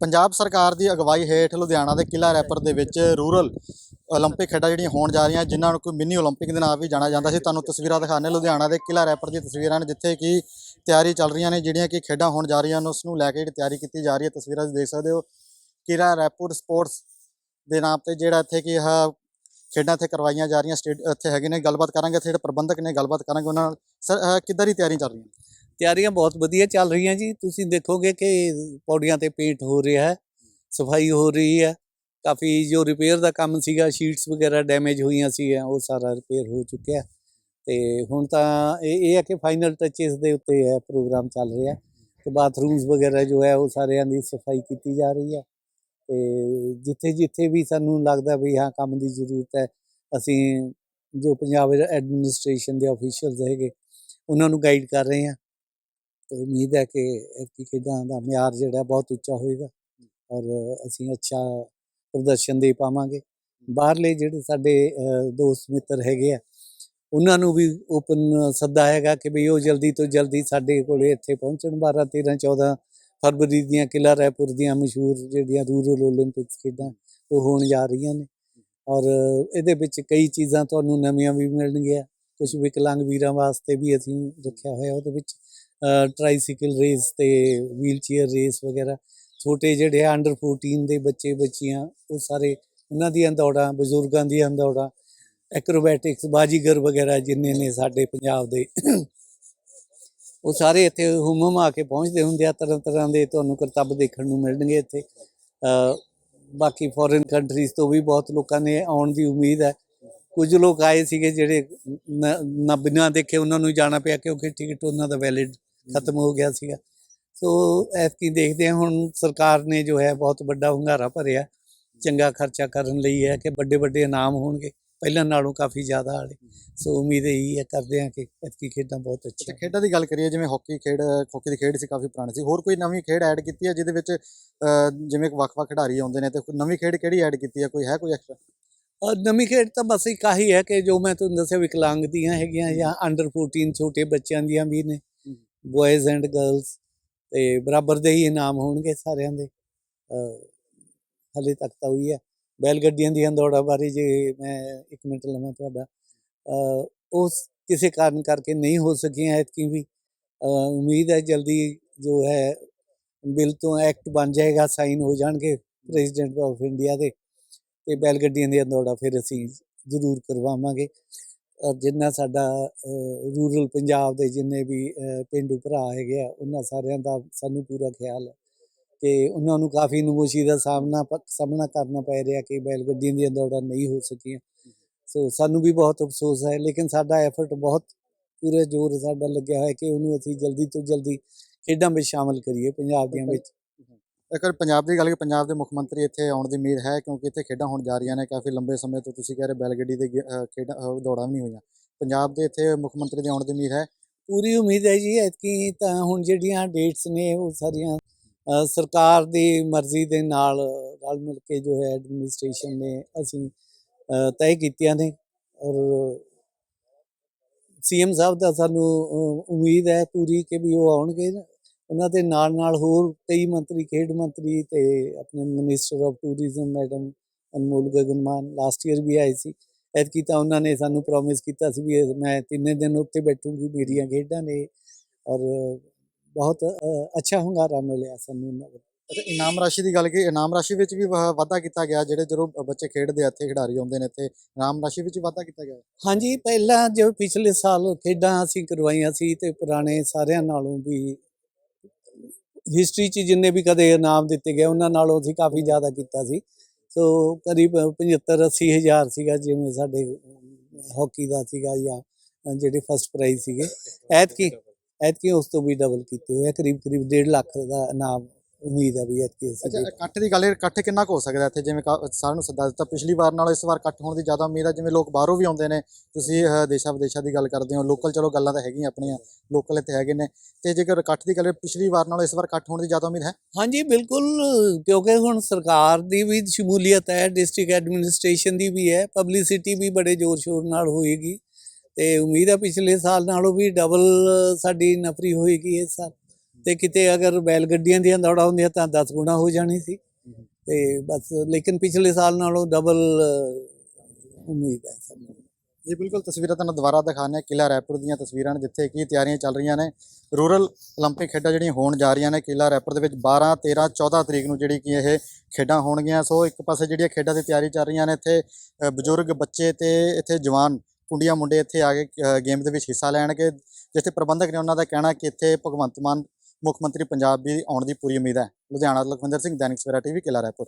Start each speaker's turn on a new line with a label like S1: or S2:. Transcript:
S1: ਪੰਜਾਬ ਸਰਕਾਰ ਦੀ ਅਗਵਾਈ ਹੇਠ ਲੁਧਿਆਣਾ ਦੇ ਕਿਲਾ ਰੈਪਰ ਦੇ ਵਿੱਚ ਰੂਰਲ 올림픽 ਖੇਡਾਂ ਜਿਹੜੀਆਂ ਹੋਣ ਜਾ ਰਹੀਆਂ ਜਿਨ੍ਹਾਂ ਨੂੰ ਕੋਈ ਮਿੰਨੀ 올림픽 ਦੇ ਨਾਮ ਵੀ ਜਾਣਿਆ ਜਾਂਦਾ ਸੀ ਤੁਹਾਨੂੰ ਤਸਵੀਰਾਂ ਦਿਖਾਣੇ ਲੁਧਿਆਣਾ ਦੇ ਕਿਲਾ ਰੈਪਰ ਦੀਆਂ ਤਸਵੀਰਾਂ ਨੇ ਜਿੱਥੇ ਕਿ ਤਿਆਰੀ ਚੱਲ ਰਹੀਆਂ ਨੇ ਜਿਹੜੀਆਂ ਕਿ ਖੇਡਾਂ ਹੋਣ ਜਾ ਰਹੀਆਂ ਨੇ ਉਸ ਨੂੰ ਲੈ ਕੇ ਜਿਹੜੀ ਤਿਆਰੀ ਕੀਤੀ ਜਾ ਰਹੀ ਹੈ ਤਸਵੀਰਾਂ 'ਚ ਦੇਖ ਸਕਦੇ ਹੋ ਕਿਲਾ ਰੈਪੁਰ ਸਪੋਰਟਸ ਦੇ ਨਾਮ ਤੇ ਜਿਹੜਾ ਇੱਥੇ ਕਿ ਆਹ ਖੇਡਾਂ ਇੱਥੇ ਕਰਵਾਈਆਂ ਜਾ ਰਹੀਆਂ ਸਟੇਟ ਇੱਥੇ ਹੈਗੇ ਨੇ ਗੱਲਬਾਤ ਕਰਾਂਗੇ ਇੱਥੇ ਜਿਹੜੇ ਪ੍ਰਬੰਧਕ ਨੇ ਗੱਲਬਾਤ ਕਰਾਂਗੇ ਉਹਨਾਂ ਨਾਲ ਸਰ ਅਹ ਕਿੱਦਾਂ ਦੀ ਤਿਆਰੀ ਚੱਲ ਰਹੀਆਂ
S2: ਤਿਆਰੀਆਂ ਬਹੁਤ ਵਧੀਆ ਚੱਲ ਰਹੀਆਂ ਜੀ। ਤੁਸੀਂ ਦੇਖੋਗੇ ਕਿ ਪੌੜੀਆਂ ਤੇ ਪੇਂਟ ਹੋ ਰਿਹਾ ਹੈ, ਸਫ਼ਾਈ ਹੋ ਰਹੀ ਹੈ। ਕਾਫੀ ਜੋ ਰਿਪੇਅਰ ਦਾ ਕੰਮ ਸੀਗਾ ਸ਼ੀਟਸ ਵਗੈਰਾ ਡੈਮੇਜ ਹੋਈਆਂ ਸੀ ਉਹ ਸਾਰਾ ਰਿਪੇਅਰ ਹੋ ਚੁੱਕਿਆ ਤੇ ਹੁਣ ਤਾਂ ਇਹ ਹੈ ਕਿ ਫਾਈਨਲ ਟੱਚਸ ਦੇ ਉੱਤੇ ਹੈ ਪ੍ਰੋਗਰਾਮ ਚੱਲ ਰਿਹਾ ਤੇ ਬਾਥਰੂਮਸ ਵਗੈਰਾ ਜੋ ਹੈ, ਉਹ ਸਾਰਿਆਂ ਦੀ ਸਫ਼ਾਈ ਕੀਤੀ ਜਾ ਰਹੀ ਹੈ। ਤੇ ਜਿੱਥੇ ਜਿੱਥੇ ਵੀ ਸਾਨੂੰ ਲੱਗਦਾ ਵੀ ਹਾਂ, ਕੰਮ ਦੀ ਜ਼ਰੂਰਤ ਹੈ, ਅਸੀਂ ਜੋ ਪੰਜਾਬ ਐਡਮਿਨਿਸਟ੍ਰੇਸ਼ਨ ਦੇ ਅਫੀਸ਼ੀਅਲਸ ਹੈਗੇ, ਉਹਨਾਂ ਨੂੰ ਗਾਈਡ ਕਰ ਰਹੇ ਹਾਂ। ਉਮੀਦ ਹੈ ਕਿ ਐਤਕੀ ਖੇਡਾਂ ਦਾ ਮਿਆਰ ਜਿਹੜਾ ਬਹੁਤ ਉੱਚਾ ਹੋਏਗਾ ਔਰ ਅਸੀਂ ਅੱਛਾ ਪ੍ਰਦਰਸ਼ਨ ਦੇ ਪਾਵਾਂਗੇ। ਬਾਹਰਲੇ ਜਿਹੜੇ ਸਾਡੇ ਦੋਸਤ ਮਿੱਤਰ ਹੈਗੇ ਆ ਉਹਨਾਂ ਨੂੰ ਵੀ ਓਪਨ ਸੱਦਾ ਹੈਗਾ ਕਿ ਵੀ ਉਹ ਜਲਦੀ ਤੋਂ ਜਲਦੀ ਸਾਡੇ ਕੋਲ ਇੱਥੇ ਪਹੁੰਚਣ। 12 13 14 ਫਰਵਰੀ ਦੀਆਂ ਕਿਲਾ ਰਾਏਪੁਰ ਦੀਆਂ ਮਸ਼ਹੂਰ ਜਿਹੜੀਆਂ ਰੂਰਲ 올림픽ਸ ਖੇਡਾਂ ਉਹ ਹੋਣ ਜਾ ਰਹੀਆਂ ਨੇ ਔਰ ਇਹਦੇ ਵਿੱਚ ਕਈ ਚੀਜ਼ਾਂ ਤੁਹਾਨੂੰ ਨਵੀਆਂ ਵੀ ਮਿਲਣਗੀਆਂ। ਕੁਝ ਵਿਕਲਾਂਗ ਵੀਰਾਂ ਵਾਸਤੇ ਵੀ ਅਸੀਂ ਰੱਖਿਆ ਹੋਇਆ ਉਹਦੇ ਵਿੱਚ। ਟ੍ਰਾਈਸਾਈਕਲ ਰੇਸ ਤੇ ਵੀਲ ਚੇਅਰ ਰੇਸ ਵਗੈਰਾ, ਛੋਟੇ ਜਿਹੜੇ ਅੰਡਰ 14 ਦੇ ਬੱਚੇ ਬੱਚੀਆਂ, ਉਹ ਸਾਰੇ ਉਹਨਾਂ ਦੀਆਂ ਦੌੜਾਂ, ਬਜ਼ੁਰਗਾਂ ਦੀਆਂ ਦੌੜਾਂ ਐਕਰੋਬੈਟਿਕਸ ਬਾਜੀਗਰ ਵਗੈਰਾ ਜਿੰਨੇ ਨੇ ਸਾਡੇ ਪੰਜਾਬ ਦੇ, ਉਹ ਸਾਰੇ ਇੱਥੇ ਹੁਮਮ ਆ ਕੇ ਪਹੁੰਚਦੇ ਹੁੰਦੇ ਆ, ਤਰ੍ਹਾਂ ਤਰ੍ਹਾਂ ਦੇ ਤੁਹਾਨੂੰ ਕਰਤੱਵ ਦੇਖਣ ਨੂੰ ਮਿਲਣਗੇ ਇੱਥੇ। ਬਾਕੀ ਫੋਰਨ ਕੰਟਰੀਜ਼ ਤੋਂ ਵੀ ਬਹੁਤ ਲੋਕਾਂ ਨੇ ਆਉਣ ਦੀ ਉਮੀਦ ਹੈ। ਕੁਝ ਲੋਕ ਆਏ ਸੀਗੇ ਜਿਹੜੇ ਨਾ ਬਿਨਾਂ ਦੇਖੇ, ਉਹਨਾਂ ਨੂੰ ਜਾਣਾ ਪਿਆ ਕਿਉਂਕਿ ਟਿਕਟ ਉਹਨਾਂ ਦਾ ਵੈਲਿਡ ਖਤਮ ਹੋ ਗਿਆ ਸੀਗਾ। ਸੋ ਐਤਕੀ ਦੇਖਦੇ ਹਾਂ ਹੁਣ ਸਰਕਾਰ ਨੇ ਜੋ ਹੈ ਬਹੁਤ ਵੱਡਾ ਹੁੰਗਾਰਾ ਭਰਿਆ। ਚੰਗਾ ਖਰਚਾ ਕਰਨ ਲਈ ਹੈ ਕਿ ਵੱਡੇ ਵੱਡੇ ਇਨਾਮ ਹੋਣਗੇ। ਪਹਿਲਾਂ ਨਾਲੋਂ ਕਾਫੀ ਜ਼ਿਆਦਾ ਆਲੇ ਸੋ ਉਮੀਦ ਇਹੀ ਹੈ ਕਰਦੇ ਹਾਂ ਕਿ ਐਤਕੀ ਖੇਡਾਂ ਬਹੁਤ ਅੱਛੀਆਂ
S1: ਖੇਡਾਂ ਦੀ ਗੱਲ ਕਰੀਏ ਜਿਵੇਂ ਹਾਕੀ ਖੇਡ ਹਾਕੀ ਦੀ ਖੇਡ ਸੀ ਕਾਫੀ ਪੁਰਾਣੀ ਸੀ। ਹੋਰ ਕੋਈ ਨਵੀਂ ਖੇਡ ਐਡ ਕੀਤੀ ਹੈ ਜਿਹਦੇ ਵਿੱਚ ਜਿਵੇਂ ਵੱਖ-ਵੱਖ ਖਿਡਾਰੀ ਆਉਂਦੇ ਨੇ ਤੇ ਕੋਈ ਨਵੀਂ ਖੇਡ ਕਿਹੜੀ ਐਡ ਕੀਤੀ ਹੈ? ਕੋਈ ਹੈ ਕੋਈ ਐਕਸਟਰਾ
S2: ਨਵੀਂ ਖੇਡ ਤਾਂ ਬਸ ਇੱਕ ਆਹੀ ਹੈ ਕਿ ਜੋ ਮੈਂ ਤੁਹਾਨੂੰ ਦੱਸਿਆ ਵਿਕਲਾਂਗ ਦੀਆਂ ਹੈਗੀਆਂ ਜਾਂ ਅੰਡਰ 14 ਛੋਟੇ ਬੱਚਿਆਂ ਦੀਆਂ ਵੀ ਨੇ। ਬॉयਜ਼ ਐਂਡ ਗਰਲਸ ਤੇ ਬਰਾਬਰ ਦੇ ਹੀ ਇਨਾਮ ਹੋਣਗੇ ਸਾਰਿਆਂ ਦੇ। ਅਹ ਹਲੇ ਤੱਕ ਤਾਂ ਹੋਈ ਹੈ। ਬੈਲ ਗੱਡੀਆਂ ਦੀਆਂ ਦੌੜਾਂ ਬਾਰੇ ਜੇ ਮੈਂ ਇੱਕ ਮਿੰਟ ਲਵਾਂ ਤੁਹਾਡਾ। ਅਹ ਉਸ ਕਿਸੇ ਕਾਰਨ ਕਰਕੇ ਨਹੀਂ ਹੋ ਸਕੀਆਂ ਐਤਕੀ ਵੀ। ਉਮੀਦ ਹੈ ਜਲਦੀ ਜੋ ਹੈ, ਬਿੱਲ ਤੋਂ ਐਕਟ ਬਣ ਜਾਏਗਾ, ਸਾਈਨ ਹੋ ਜਾਣਗੇ ਪ੍ਰੈਜ਼ੀਡੈਂਟ ਆਫ ਇੰਡੀਆ ਦੇ। ਤੇ ਬੈਲ ਗੱਡੀਆਂ ਦੀਆਂ ਦੌੜਾਂ ਫਿਰ ਅਸੀਂ ਜ਼ਰੂਰ ਕਰਵਾਵਾਂਗੇ। ਜਿੰਨਾ ਸਾਡਾ ਰੂਰਲ ਪੰਜਾਬ ਦੇ ਜਿੰਨੇ ਵੀ ਪੇਂਡੂ ਭਰਾ ਹੈਗੇ ਆ ਉਹਨਾਂ ਸਾਰਿਆਂ ਦਾ ਸਾਨੂੰ ਪੂਰਾ ਖਿਆਲ ਹੈ ਕਿ ਉਹਨਾਂ ਨੂੰ ਕਾਫੀ ਨਮੋਸ਼ੀ ਦਾ ਸਾਹਮਣਾ ਸਾਹਮਣਾ ਕਰਨਾ ਪੈ ਰਿਹਾ ਕਿ ਬੈਲ ਗੱਡੀਆਂ ਦੀਆਂ ਦੌੜਾਂ ਨਹੀਂ ਹੋ ਸਕੀਆਂ। ਸੋ ਸਾਨੂੰ ਵੀ ਬਹੁਤ ਅਫਸੋਸ ਹੈ ਲੇਕਿਨ ਸਾਡਾ ਐਫਰਟ ਬਹੁਤ ਪੂਰੇ ਜ਼ੋਰ ਸਾਡਾ ਲੱਗਿਆ ਹੋਇਆ ਕਿ ਉਹਨੂੰ ਅਸੀਂ ਜਲਦੀ ਤੋਂ ਜਲਦੀ ਖੇਡਾਂ ਵਿੱਚ ਸ਼ਾਮਲ ਕਰੀਏ ਪੰਜਾਬ ਦੀਆਂ ਵਿੱਚ।
S1: ਅਗਰ ਪੰਜਾਬ ਦੀ ਗੱਲ ਕਰੀਏ, ਪੰਜਾਬ ਦੇ ਮੁੱਖ ਮੰਤਰੀ ਇੱਥੇ ਆਉਣ ਦੀ ਉਮੀਦ ਹੈ ਕਿਉਂਕਿ ਇੱਥੇ ਖੇਡਾਂ ਹੋਣ ਜਾ ਰਹੀਆਂ ਨੇ, ਕਾਫੀ ਲੰਬੇ ਸਮੇਂ ਤੋਂ ਤੁਸੀਂ ਕਹਿ ਰਹੇ ਬੈਲ ਗੱਡੀ ਦੇ ਖੇਡਾਂ ਦੌੜਾਂ ਵੀ ਨਹੀਂ ਹੋਈਆਂ। ਪੰਜਾਬ ਦੇ ਇੱਥੇ ਮੁੱਖ ਮੰਤਰੀ ਦੇ ਆਉਣ ਦੀ ਉਮੀਦ ਹੈ।
S2: ਪੂਰੀ ਉਮੀਦ ਹੈ ਜੀ, ਐਤਕੀ ਤਾਂ ਹੁਣ ਜਿਹੜੀਆਂ ਡੇਟਸ ਨੇ, ਉਹ ਸਾਰੀਆਂ ਸਰਕਾਰ ਦੀ ਮਰਜ਼ੀ ਦੇ ਨਾਲ ਰਲ ਮਿਲ ਕੇ ਜੋ ਹੈ ਐਡਮਿਨਿਸਟ੍ਰੇਸ਼ਨ ਨੇ ਅਸੀਂ ਤੈਅ ਕੀਤੀਆਂ ਨੇ ਔਰ ਸੀਐਮ ਸਾਹਿਬ ਦਾ ਸਾਨੂੰ ਉਮੀਦ ਹੈ ਪੂਰੀ ਕਿ ਵੀ ਉਹ ਆਉਣਗੇ। ਉਹਨਾਂ ਦੇ ਨਾਲ ਨਾਲ ਹੋਰ ਕਈ ਮੰਤਰੀ ਖੇਡ ਮੰਤਰੀ ਤੇ ਆਪਣੇ minister of tourism madam Anmol Gagan Maan last year ਵੀ ਆਏ ਸੀ। ਐਤਕੀ ਤਾਂ ਉਹਨਾਂ ਨੇ ਸਾਨੂੰ ਪ੍ਰੋਮਿਸ ਕੀਤਾ ਸੀ ਵੀ ਮੈਂ ਤਿੰਨੇ ਦਿਨ ਉੱਥੇ ਬੈਠੂੰਗੀ ਮੇਰੀਆਂ ਖੇਡਾਂ ਨੇ ਔਰ ਬਹੁਤ ਅੱਛਾ ਹੁੰਗਾਰਾ ਮਿਲਿਆ ਸਾਨੂੰ ਉਹਨਾਂ
S1: ਅੱਛਾ ਇਨਾਮ ਰਾਸ਼ੀ ਦੀ ਗੱਲ ਕੀ ਇਨਾਮ ਰਾਸ਼ੀ ਵਿੱਚ ਵੀ ਵਾਧਾ ਕੀਤਾ ਗਿਆ ਜਿਹੜੇ ਜਦੋਂ ਬੱਚੇ ਖੇਡਦੇ ਆ ਇੱਥੇ ਖਿਡਾਰੀ ਆਉਂਦੇ ਨੇ ਇੱਥੇ ਇਨਾਮ ਰਾਸ਼ੀ ਵਿੱਚ ਵਾਧਾ ਕੀਤਾ ਗਿਆ?
S2: ਹਾਂਜੀ ਪਹਿਲਾਂ ਜੋ ਪਿਛਲੇ ਸਾਲ ਖੇਡਾਂ ਅਸੀਂ ਕਰਵਾਈਆਂ ਸੀ ਤੇ ਪੁਰਾਣੇ ਸਾਰਿਆਂ ਨਾਲੋਂ ਵੀ ਹਿਸਟਰੀ 'ਚ ਜਿੰਨੇ ਵੀ ਕਦੇ ਇਨਾਮ ਦਿੱਤੇ ਗਏ ਉਹਨਾਂ ਨਾਲੋਂ ਅਸੀਂ ਕਾਫੀ ਜ਼ਿਆਦਾ ਕੀਤਾ ਸੀ। ਸੋ ਕਰੀਬ 75 80 ਹਜ਼ਾਰ ਸੀਗਾ ਜਿਵੇਂ ਸਾਡੇ ਹਾਕੀ ਦਾ ਸੀਗਾ ਜਾਂ ਜਿਹੜੇ ਫਸਟ ਪ੍ਰਾਈਜ਼ ਸੀਗੇ। ਐਤਕੀ ਐਤਕੀ ਉਸ ਤੋਂ ਵੀ ਡਬਲ ਕੀਤੇ ਹੋਏ ਆ ਕਰੀਬ ਕਰੀਬ 1.5 ਲੱਖ ਦਾ ਇਨਾਮ ਉਮੀਦ ਹੈ ਵੀ ਐਤਕੀ ਅਸੀਂ
S1: ਅੱਛਾ ਇਕੱਠ ਦੀ ਗੱਲ ਇਕੱਠ ਕਿੰਨਾ ਕੁ ਹੋ ਸਕਦਾ ਇੱਥੇ? ਜਿਵੇਂ ਕਾ- ਸਾਰਿਆਂ ਨੂੰ ਸੱਦਾ ਦਿੱਤਾ ਪਿਛਲੀ ਵਾਰ ਨਾਲੋਂ ਇਸ ਵਾਰ ਇਕੱਠ ਹੋਣ ਦੀ ਜ਼ਿਆਦਾ ਉਮੀਦ ਹੈ ਜਿਵੇਂ ਲੋਕ ਬਾਹਰੋਂ ਵੀ ਆਉਂਦੇ ਨੇ। ਤੁਸੀਂ ਅਹ, ਦੇਸ਼ਾਂ ਵਿਦੇਸ਼ਾਂ ਦੀ ਗੱਲ ਕਰਦੇ ਹੋ ਲੋਕਲ ਚਲੋ ਗੱਲਾਂ ਤਾਂ ਹੈਗੀਆਂ ਆਪਣੀਆਂ ਲੋਕਲ ਇੱਥੇ ਹੈਗੇ ਨੇ। ਤੇ ਜੇਕਰ ਇਕੱਠ ਦੀ ਗੱਲ ਪਿਛਲੀ ਵਾਰ ਨਾਲੋਂ ਇਸ ਵਾਰ ਇਕੱਠ ਹੋਣ ਦੀ ਜ਼ਿਆਦਾ ਉਮੀਦ ਹੈ?
S2: ਹਾਂਜੀ ਬਿਲਕੁਲ ਕਿਉਂਕਿ ਹੁਣ ਸਰਕਾਰ ਦੀ ਵੀ ਸ਼ਮੂਲੀਅਤ ਹੈ ਡਿਸਟ੍ਰਿਕਟ ਐਡਮਿਨਿਸਟ੍ਰੇਸ਼ਨ ਦੀ ਵੀ ਹੈ ਪਬਲਿਸਿਟੀ ਵੀ ਬੜੇ ਜ਼ੋਰ ਸ਼ੋਰ ਨਾਲ ਹੋਏਗੀ। ਤੇ ਉਮੀਦ ਹੈ ਪਿਛਲੇ ਸਾਲ ਨਾਲੋਂ ਵੀ ਡਬਲ ਸਾਡੀ ਨਫਰੀ ਹੋਏਗੀ ਇਸ ਸਾਲ। ਤੇ ਕਿਤੇ ਅਗਰ ਬੈਲ ਗੱਡੀਆਂ ਦੀਆਂ ਦੌੜਾਂ ਹੁੰਦੀਆਂ ਤਾਂ 10 ਗੁਣਾ ਹੋ ਜਾਣੀ ਸੀ ਤੇ ਬਸ ਲੇਕਿਨ ਪਿਛਲੇ ਸਾਲ ਨਾਲੋਂ ਡਬਲ ਉਮੀਦ ਹੈ ਸਾਨੂੰ
S1: ਜੀ ਬਿਲਕੁਲ ਤਸਵੀਰਾਂ ਤੁਹਾਨੂੰ ਦੁਬਾਰਾ ਦਿਖਾਉਂਦੇ ਹਾਂ ਕਿਲਾ ਰਾਏਪੁਰ ਦੀਆਂ ਤਸਵੀਰਾਂ ਨੇ ਜਿੱਥੇ ਕੀ ਤਿਆਰੀਆਂ ਚੱਲ ਰਹੀਆਂ ਨੇ ਰੂਰਲ 올림픽 ਖੇਡਾਂ ਜਿਹੜੀਆਂ ਹੋਣ ਜਾ ਰਹੀਆਂ ਨੇ ਕਿਲਾ ਰਾਏਪੁਰ ਦੇ ਵਿੱਚ 12 13 14 ਤਰੀਕ ਨੂੰ ਜਿਹੜੀ ਕੀ ਇਹ ਖੇਡਾਂ ਹੋਣਗੀਆਂ ਸੋ ਇੱਕ ਪਾਸੇ ਜਿਹੜੀਆਂ ਖੇਡਾਂ ਦੀ ਤਿਆਰੀ ਚੱਲ ਰਹੀਆਂ ਨੇ ਇੱਥੇ ਅ, ਬਜ਼ੁਰਗ ਬੱਚੇ ਤੇ ਇੱਥੇ ਜਵਾਨ ਕੁੰਡੀਆਂ ਮੁੰਡੇ ਇੱਥੇ ਆ ਕੇ ਗੇਮ ਦੇ ਵਿੱਚ ਹਿੱਸਾ ਲੈਣਗੇ ਜਿੱਥੇ ਪ੍ਰਬੰਧਕ ਨੇ ਉਹਨਾਂ ਦਾ ਕਹਿਣਾ ਕਿ ਇੱਥੇ ਭਗਵੰਤ ਮਾਨ ਮੁੱਖ ਮੰਤਰੀ ਪੰਜਾਬ ਵੀ ਆਉਣ ਦੀ ਪੂਰੀ ਉਮੀਦ ਹੈ। ਲੁਧਿਆਣਾ ਤੋਂ ਲਖਵਿੰਦਰ ਸਿੰਘ, ਦੈਨਿਕ ਸਵੇਰਾ ਟੀਵੀ, ਕਿਲਾ ਰਾਏਪੁਰ।